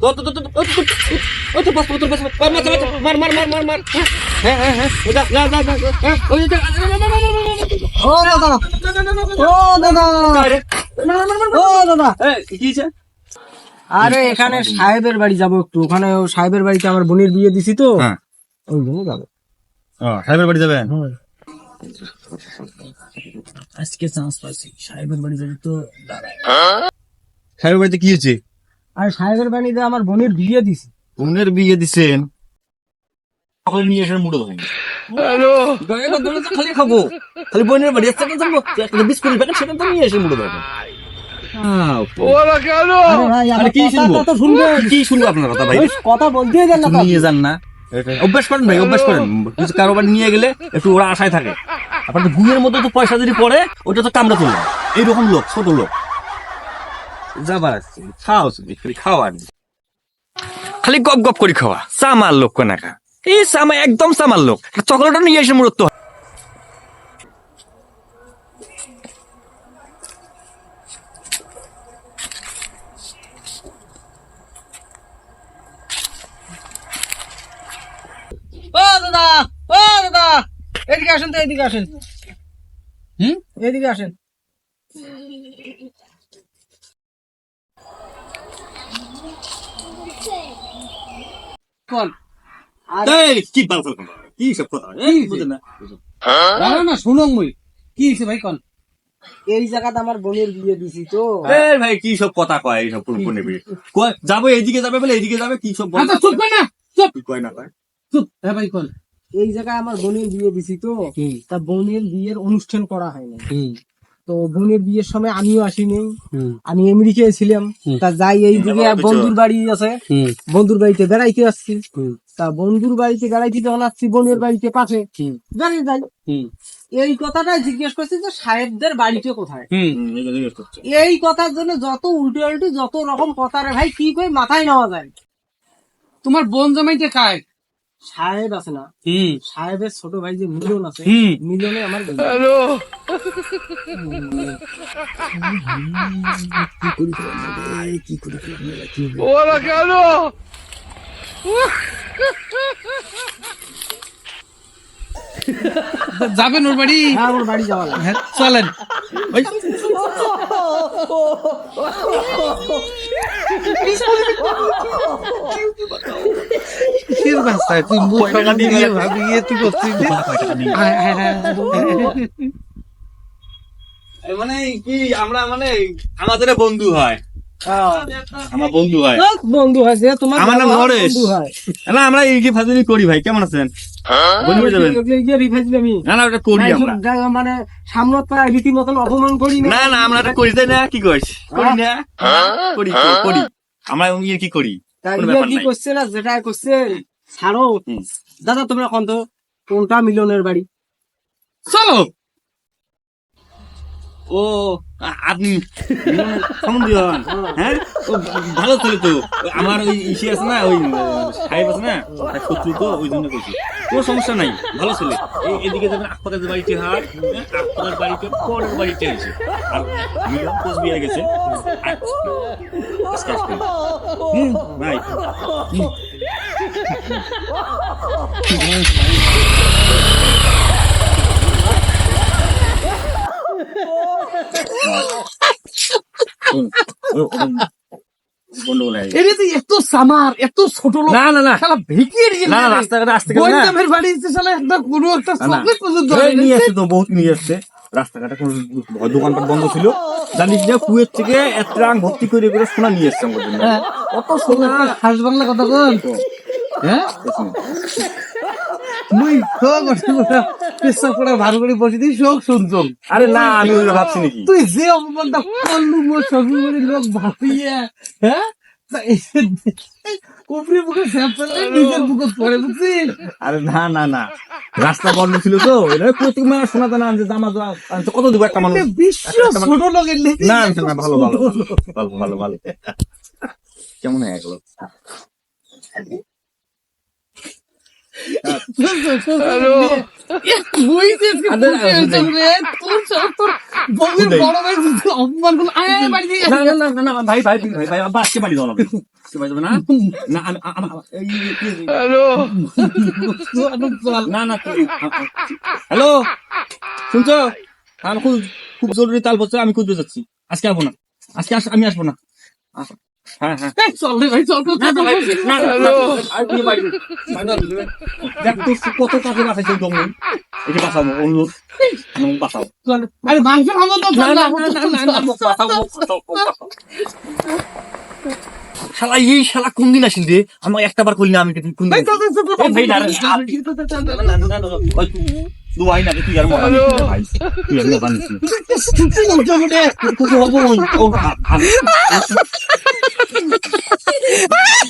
তো তো তো তো তো তো ও তো বস তো বস মার মার মার মার মার হ্যাঁ হ্যাঁ হ্যাঁ যা যা যা যা হ্যাঁ ওই যা ও দাদা ও দাদা ও দাদা কি আছে আরে এখানে সাহেবের বাড়ি যাব একটু ওখানে সাহেবের বাড়িতে আমার বোনের বিয়ে দিছি তো হ্যাঁ ওই জন্য যাব সাহেবের বাড়ি যাবেন আজকে চান্স পাচ্ছি সাহেবের বাড়ি যাব তো সাহেবের বাড়িতে কি হয়েছে আর সাহেবের বাড়িতে আমার বোনের বিয়ে দিছি। বোনের বিয়ে দিছেন? সকলে নিয়ে এসে মুড়ো ধরেন। খালি খাব। খালি বোনের বাড়ি একটা যাব একটা বিস্কুট প্যাকেট সেটা তো নিয়ে এসে মুড়ো আপনার কথা ভাই? কথা বলতেই দেন না তো। নিয়ে যান না। অভ্যাস করেন ভাই অভ্যাস করেন। কিছু কারোবার নিয়ে গেলে একটু ওরা আশায় থাকে। আপনার ঘুমের মধ্যে তো পয়সা যদি পড়ে ওটা তো কামড়া তুলবে এইরকম লোক ছোট লোক। যাবার আছে খাও তুমি খালি খাওয়া খালি গপ গপ করে খাওয়া। সামার লোক কোনাকা? এই সামা একদম সামার লোক। চকলেটটা নিয়ে এসে মূলত ও দাদা ও দাদা এদিকে আসেন তো এদিকে আসেন। হুম? এদিকে আসেন। কোন কি বালফাল কি সব কথা? এই বুঝেন না দাঁড়াও না শুনো মই। কি হয়েছে ভাই কোন? এই জায়গাতে আমার বোনের বিয়ে দিছি তো। এই ভাই কি সব কথা কয় এই সব কোন কোন নেবে কয় যাব এইদিকে যাবে বলে এইদিকে যাবে কি সব বলে? আচ্ছা চুপ না চুপ। কয় না কয় চুপ। হ্যাঁ ভাই কোন এই জায়গায় আমার বোনের বিয়ে দিছি তো। তা বোনের বিয়ের অনুষ্ঠান করা হয় না তো বোনের বিয়ের সময় আমিও আসিনি। আমি আমেরিকায় ছিলাম। তা যাই এই দিকে বন্ধুর বাড়ি আছে। বন্ধুর বাড়িতে বেড়াইতে আসছি। তা বন্ধুর বাড়িতে বেড়াইতে যখন আসছি বোনের বাড়িতে পাশে। বেড়াই যাই এই কথাটা জিজ্ঞেস করছি যে সাহেবদের বাড়িতে কোথায়? এই কথার জন্য যত উল্টে উল্টে যত রকম কথা রে ভাই কি করে মাথায় নেওয়া যায়? তোমার বোন জামাইতে কায় সাহেব আছে না? সাহেবের ছোট ভাই যে মিলন আছে মিলনে আমার বোন। ওরা কেন? যাবেন ওর বাড়ি? হ্যাঁ আমার বাড়ি যাওয়া হ্যাঁ, চলেন। ওই তুই মুখ টাকা দিয়ে ভাবি ইয়ে তুই করছিস যে? আয়, আয়, আয়। এই মানে কি আমরা মানে আমাদের বন্ধু হয়। আমার বন্ধু হয়। বন্ধু আছে তোমার আমার নাম নরেশ। না আমরা এই কি ফাজলি করি ভাই কেমন আছেন? বন্ধু যাবেন? ওগুলো গিয়ে রিফাইজলি আমি। না না ওটা করি আমরা। মানে সামনত পায় রীতি মতন অপমান করি না। না আমরা এটা করি না? কি করিস? করি না? করি করি, করি। আমরা ইয়ে কি করি? ইয়ে ব্যাপার কি করছে না যেটা করছে ছাড়ো দাদা তোমরা কোন তো? কোনটা মিলনের বাড়ি? চলো। ও আপনি সম্বন্ধী হ্যাঁ? ভালো ছেলে তো। আমার ওই ইসে আছে না ওই সাহেব আছে না শত্রু তো ওই জন্য কইছি। কোনো সমস্যা নাই ভালো ছেলে। এদিকে যাবেন আখপাতের বাড়িতে হাট হ্যাঁ, আখপাতের বাড়িতে পরের বাড়িতে আছে। আর মিলন কোচবিহার গেছে। হুম ভাই গন্ডগোল হয়ে গেছে। এটা তো এত সামার এত ছোট লোক না না না। শালা ভেকিয়ে দিয়ে না না রাস্তাঘাটে আসতে গেলে না। জামের বাড়ি এসে শালা একটা কোনো একটা না, না। চকলেট পর্যন্ত নিয়ে আসছে তো বহুত নিয়ে আসছে রাস্তাঘাটে কোনো দোকানপাট বন্ধ ছিল। জানিস যে কুয়েত থেকে এক ট্রাং ভর্তি করে করে সোনা নিয়ে এসছে আমার জন্য। হ্যাঁ, সোনা হাঁস বাংলা কথা হ্যাঁ মুই তো পেশা পড়া ভালো করে বসে দিই শোক শুনছম। আরে না আমি ভাবছি নাকি। তুই যে অপমানটা করলু মোর শ্বশুরবাড়ির লোক ভাবিয়ে হ্যাঁ? উপরে স্যাপ নিজের বুকে পড়ে বুঝছিস আরে না না না। রাস্তা বন্ধ ছিল তো এটা প্রত্যেক মাস শোনা জানা আনছে জামা কত দিব একটা মানুষ। বিশ্ব ছোট লোকের না না, না ভালো ভালো ভালো ভালো ভালো। কেমন হয়ে গেল? না হ্যালো, শুনছো? আমি খুব খুব জরুরি তাল বলছে আমি খুঁজতে যাচ্ছি। আজকে আসব না। আজকে আমি আসব না। চল রে ভাই চল কত বাঁচাইছে এটা অনুরোধ। বাঁচাও। আরে মাংস। শালা এই শালা কোন দিন আসিল রে আমার একটা বার করলি না আমি কোন না, তুই- আর ভাই। তুই আর Ah!